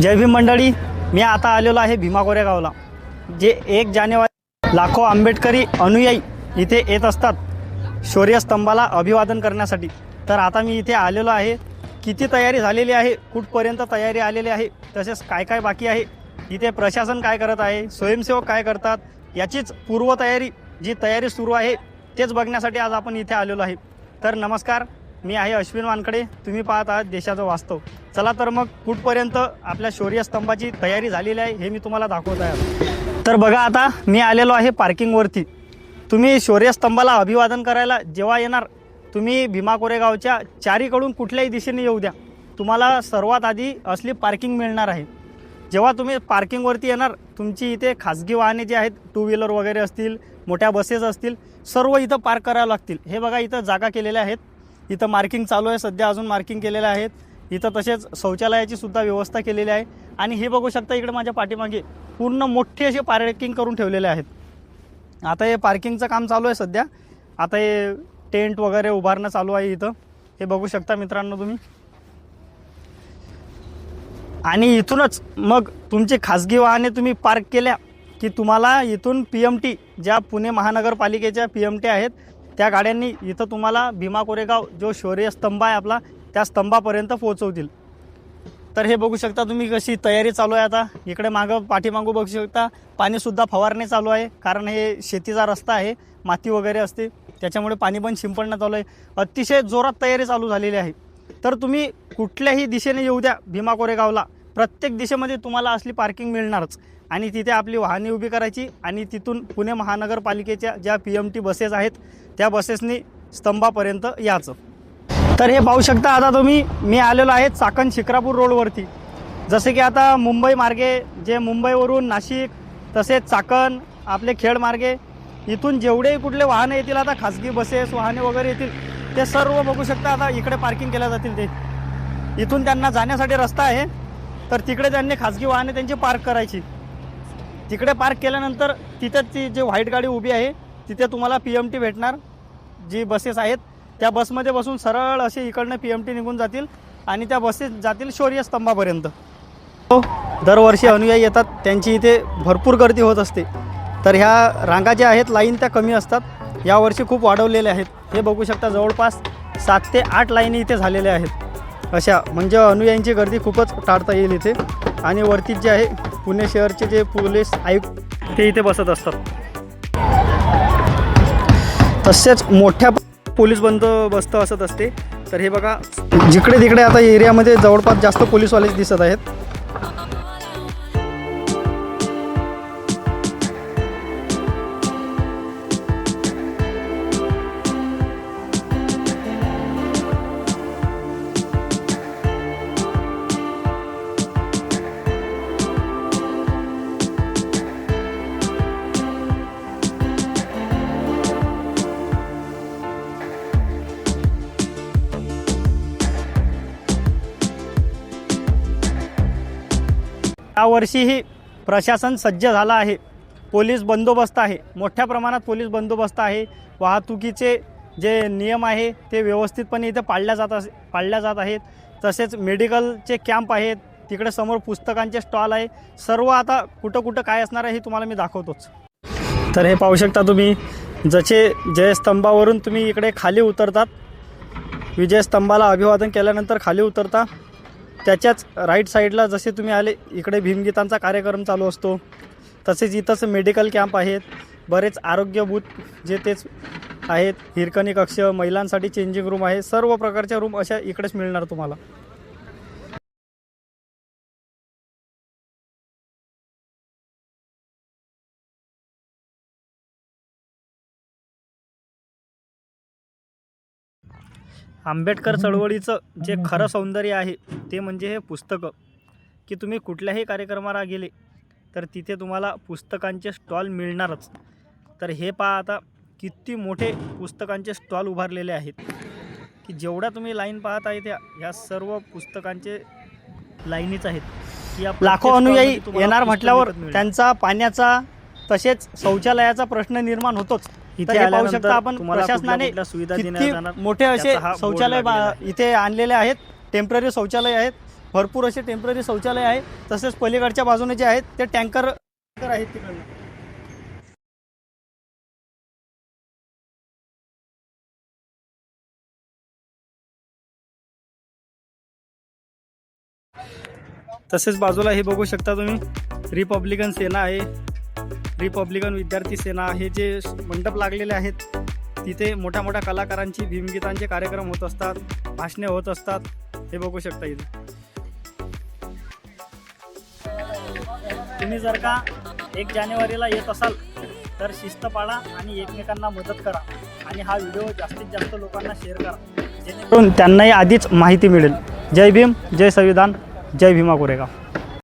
जय भीम मंडळी मी आता आलेलो आहे भीमा कोरेगावला जे एक जानेवारी लाखो आंबेडकरी अनुयायी इथे येत असतात शौर्यस्तंभाला अभिवादन करण्यासाठी. तर आता मी इथे आलेलो आहे किती तयारी झालेली आहे कुठपर्यंत तयारी आलेली आहे तसेच काय काय बाकी आहे इथे प्रशासन काय करत आहे स्वयंसेवक काय करतात याचीच पूर्वतयारी जी तयारी सुरू आहे तेच बघण्यासाठी आज आपण इथे आलेलो आहे. तर नमस्कार मी आहे अश्विन वानकडे तुम्ही पाहत आहात देशाचं वास्तव. चला तर मग कुठपर्यंत आपल्या शौर्यस्तंभाची तयारी झालेली आहे हे मी तुम्हाला दाखवत आहे. तर बघा आता मी आलेलो आहे पार्किंगवरती तुम्ही शौर्यस्तंभाला अभिवादन करायला जेव्हा येणार तुम्ही भीमा कोरेगावच्या चारीकडून कुठल्याही दिशेने येऊ द्या. तुम्हाला सर्वात आधी असली पार्किंग मिळणार आहे. जेव्हा तुम्ही पार्किंगवरती येणार तुमची इथे खाजगी वाहने जे आहेत टू व्हीलर वगैरे असतील मोठ्या बसेस असतील सर्व इथं पार्क करावं लागतील. हे बघा इथं जागा केलेल्या आहेत. इथं मार्किंग चालू आहे सध्या अजून मार्किंग केलेल्या आहेत इथं तसेच शौचालयाची सुद्धा व्यवस्था केलेली आहे. आणि हे बघू शकता इकडे माझ्या पाठीमागे पूर्ण मोठी अशी पार्किंग करून ठेवलेले आहेत. आता हे पार्किंगचं काम चालू आहे सध्या. आता हे टेंट वगैरे उभारणं चालू आहे इथं. हे बघू शकता मित्रांनो तुम्ही. आणि इथूनच मग तुमची खाजगी वाहने तुम्ही पार्क केल्या की तुम्हाला इथून पी एम टी ज्या पुणे महानगरपालिकेच्या पी एम टी आहेत त्या गाड्यांनी इथं तुम्हाला भीमा कोरेगाव जो शौर्य स्तंभ आहे आपला त्या स्तंभापर्यंत पोहोचवतील. तर हे बघू शकता तुम्ही कशी तयारी चालू आहे आता. इकडे मागं पाठीमागं बघू शकता पाणीसुद्धा फवारणी चालू आहे कारण हे शेतीचा रस्ता आहे माती वगैरे असते त्याच्यामुळे पाणी पण शिंपडणं चालू आहे अतिशय जोरात तयारी चालू झालेली आहे. तर तुम्ही कुठल्याही दिशेने येऊ द्या भीमा कोरेगावला. प्रत्येक दिशेमध्ये तुम्हाला असली पार्किंग मिळणारच. आणि तिथे आपली वाहने उभी करायची आणि तिथून पुणे महानगरपालिकेच्या ज्या पी एम टी बसेस आहेत त्या बसेसनी स्तंभापर्यंत यायचं. तर हे पाहू शकता आता तुम्ही मी आलेलो आहे चाकण शिक्रापूर रोडवरती जसे की आता मुंबई मार्गे जे मुंबईवरून नाशिक तसेच चाकण आपले खेड मार्गे इथून जेवढे कुठले वाहनं येतील आता खाजगी बसेस वाहने वगैरे येतील ते सर्व बघू शकता आता इकडे पार्किंग केल्या जातील ते. इथून त्यांना जाण्यासाठी रस्ता आहे. तर तिकडे त्यांनी खाजगी वाहने त्यांची पार्क करायची. तिकडे पार्क केल्यानंतर तिथं ती जी व्हाईट गाडी उभी आहे तिथे तुम्हाला पी एम टी भेटणार. जी बसेस आहेत त्या बसमध्ये बसून सरळ असे इकडनं पी एम टी निघून जातील आणि त्या बसेस जातील शौर्य स्तंभापर्यंत हो, दरवर्षी अनुयायी येतात त्यांची इथे भरपूर गर्दी होत असते. तर ह्या रांगा ज्या आहेत लाईन त्या कमी असतात. यावर्षी खूप वाढवलेल्या आहेत. हे बघू शकता जवळपास सात ते आठ लाईनी इथे झालेल्या आहेत. अशा म्हणजे अनुयायींची गर्दी खूपच टाळता येईल इथे. आणि वरतीच जे आहे पुणे शहरचे जे पोलीस आयुक्त ते इथे बसत असतात. तसेच मोठ्या पोलीस बंदोबस्त असत असते. तर हे बघा जिकडे तिकडे आता एरियामध्ये जवळपास जास्त पोलीसवालेच दिसत आहेत. यावर्षीही प्रशासन सज्ज झालं आहे. पोलीस बंदोबस्त आहे. मोठ्या प्रमाणात पोलीस बंदोबस्त आहे. वाहतुकीचे जे नियम आहे ते व्यवस्थितपणे इथे पाळल्या जात अस पाळल्या जात आहेत. तसेच मेडिकलचे कॅम्प आहेत. तिकडे समोर पुस्तकांचे स्टॉल आहे. सर्व आता कुठं कुठं काय असणार आहे हे तुम्हाला मी दाखवतोच. तर हे पाहू शकता तुम्ही जसे जयस्तंभावरून तुम्ही इकडे खाली उतरतात. विजयस्तंभाला अभिवादन केल्यानंतर खाली उतरता. त्याच्याच राईट साईडला जसे तुम्ही आले इकडे भीमगीतांचा कार्यक्रम चालू असतो. तसेच इथंच मेडिकल कॅम्प आहेत. बरेच आरोग्य बूथ जे तेच आहेत. हिरकणी कक्ष महिलांसाठी चेंजिंग रूम आहे. सर्व प्रकारच्या रूम अशा इकडेच मिळणार तुम्हाला. आंबेडकर चळवळीचं जे खरं सौंदर्य आहे ते म्हणजे हे पुस्तकं. की तुम्ही कुठल्याही कार्यक्रमाला गेले तर तिथे तुम्हाला पुस्तकांचे स्टॉल मिळणारच. तर हे पहा आता किती मोठे पुस्तकांचे स्टॉल उभारलेले आहेत. की जेवढ्या तुम्ही लाईन पाहत आहे त्या ह्या सर्व पुस्तकांचे लाईनीच आहेत. की लाखो अनुयायी येणार म्हटल्यावर. त्यांचा पाण्याचा तसेच शौचालयाचा प्रश्न निर्माण होतोच. इथे हे पाहू शकता आपण प्रशासनाने मोठे असे शौचालय इथे आणलेले आहेत. टेंपररी शौचालय आहेत. भरपूर असे टेंपररी शौचालय आहे तसेच पलीकडच्या बाजूने जे आहेत ते टँकर टँकर आहेत तिकडनं. तसेच बाजूला हे बघू शकता तुम्ही. रिपब्लिकन सेना आहे. रिपब्लिकन विद्यार्थी सेना हे जे मंडप लागलेले आहेत तिथे मोठ्या मोठ्या कलाकारांची भीमगीतांचे कार्यक्रम होत असतात भाषणे होत असतात. हे बघू शकता इथे. तुम्ही जर का एक जानेवारीला येत असाल तर शिस्त पाळा आणि एकमेकांना मदत करा आणि हा व्हिडिओ जास्तीत जास्त लोकांना शेअर करा. जेणेकरून त्यांनाही आधीच माहिती मिळेल. जय भीम जय संविधान जय भीमा कोरेगाव.